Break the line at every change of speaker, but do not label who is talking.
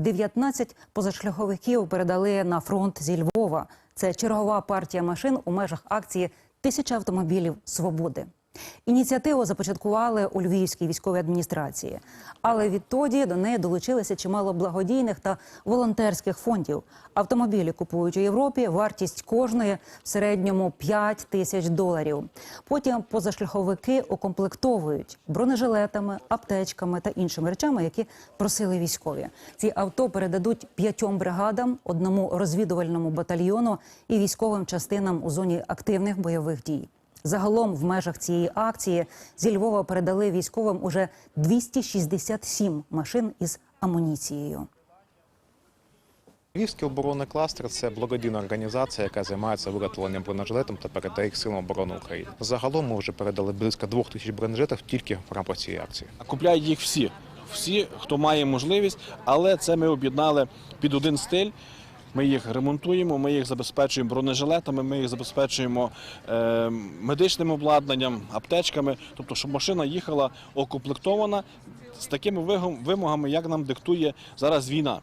19 позашляховиків передали на фронт зі Львова. Це чергова партія машин у межах акції Тисяча автомобілів свободи. Ініціативу започаткували у Львівській військовій адміністрації, але відтоді до неї долучилося чимало благодійних та волонтерських фондів. Автомобілі купують у Європі. Вартість кожної в середньому 5 тисяч доларів. Потім позашляховики укомплектовують бронежилетами, аптечками та іншими речами, які просили військові. Ці авто передадуть п'ятьом бригадам, одному розвідувальному батальйону і військовим частинам у зоні активних бойових дій. Загалом в межах цієї акції зі Львова передали військовим уже 267 машин із амуніцією.
Львівський оборонний кластер це благодійна організація, яка займається виготовленням бронежилетом та передає їх силам оборони України. Загалом ми вже передали близько двох тисяч бронежилетів тільки в рамках цієї акції.
Купляють їх всі, всі, хто має можливість, але це ми об'єднали під один стиль. Ми їх ремонтуємо, ми їх забезпечуємо бронежилетами, ми їх забезпечуємо е, медичним обладнанням, аптечками, тобто, щоб машина їхала окомплектована з такими вимогами, як нам диктує зараз війна.